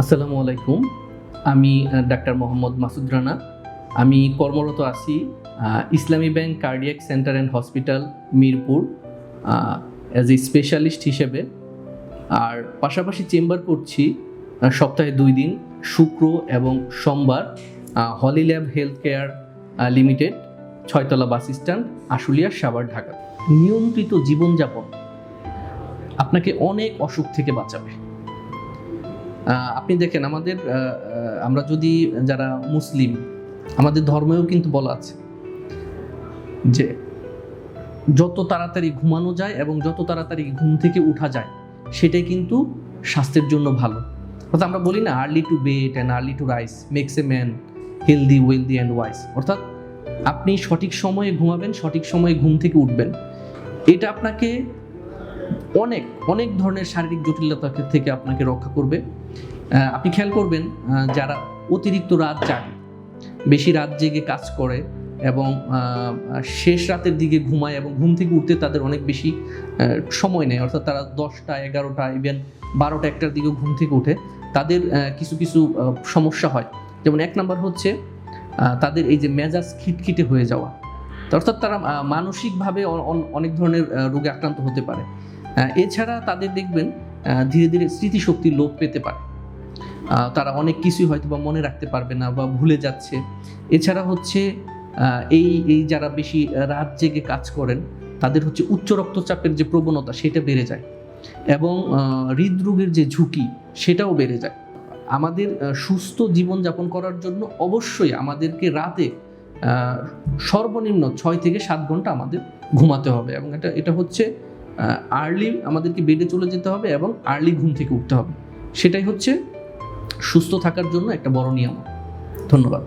আসসালামু আলাইকুম। আমি ডাক্তার মোহাম্মদ মাসুদ রানা। আমি কর্মরত আছি Islami bank cardiac centre and hospital, Mirpur as a specialist হিসেবে। আর পাশাপাশি চেম্বার করছি সপ্তাহে দুই দিন, শুক্র এবং সোমবার holy lab health care limited, ছয়তলা bus stand, Ashulia, Savar, Dhaka. নিয়ন্ত্রিত জীবনযাপন আপনাকে অনেক অসুখ থেকে বাঁচাবে। আপনি দেখেন আমাদের আমরা যদি যারা মুসলিম, আমাদের ধর্মেও কিন্তু বলা আছে যে যত তাড়াতাড়ি ঘুমানো যায় এবং যত তাড়াতাড়ি ঘুম থেকে উঠা যায়, সেটাই কিন্তু স্বাস্থ্যের জন্য ভালো। অর্থাৎ আমরা বলি না early to bed and early to rise makes a man healthy wealthy and wise অর্থাৎ আপনি সঠিক সময়ে ঘুমাবেন, সঠিক সময়ে ঘুম থেকে উঠবেন। এটা আপনাকে অনেক অনেক ধরনের শারীরিক জটিলতা থেকে আপনাকে রক্ষা করবে। আপনি খেয়াল করবেন যারা অতিরিক্ত রাত জাগে, বেশি রাত জেগে কাজ করে এবং শেষ রাতের দিকে ঘুমায় এবং ঘুম থেকে উঠতে তাদের অনেক বেশি সময় নেয়। অর্থাৎ তারা দশটা, এগারোটা ইভেন বারোটা, একটার দিকে ঘুম থেকে উঠে। তাদের কিছু কিছু সমস্যা হয়। যেমন এক নম্বর হচ্ছে তাদের এই যে মেজাজ খিটখিটে হয়ে যাওয়া। অর্থাৎ তারা মানসিকভাবে অন- অনেক ধরনের রোগে আক্রান্ত হতে পারে। এছাড়া তাদের দেখবেন ধীরে ধীরে স্মৃতিশক্তি লোপ পেতে পারে। তারা অনেক কিছুই হয়তো বা মনে রাখতে পারবে না বা ভুলে যাচ্ছে। এছাড়া হচ্ছে এই এই যারা বেশি রাত জেগে কাজ করেন, তাদের হচ্ছে উচ্চ রক্তচাপের যে প্রবণতা, সেটা বেড়ে যায়। এবং হৃদরোগের যে ঝুঁকি, সেটাও বেড়ে যায়। আমাদের সুস্থ জীবনযাপন করার জন্য অবশ্যই আমাদেরকে রাতে সর্বনিম্ন ছয় থেকে সাত ঘণ্টা আমাদের ঘুমাতে হবে। এবং এটা এটা হচ্ছে আর্লি আমাদেরকে বেডে চলে যেতে হবে এবং আর্লি ঘুম থেকে উঠতে হবে। সেটাই হচ্ছে সুস্থ থাকার জন্য একটা বড় নিয়ম। ধন্যবাদ।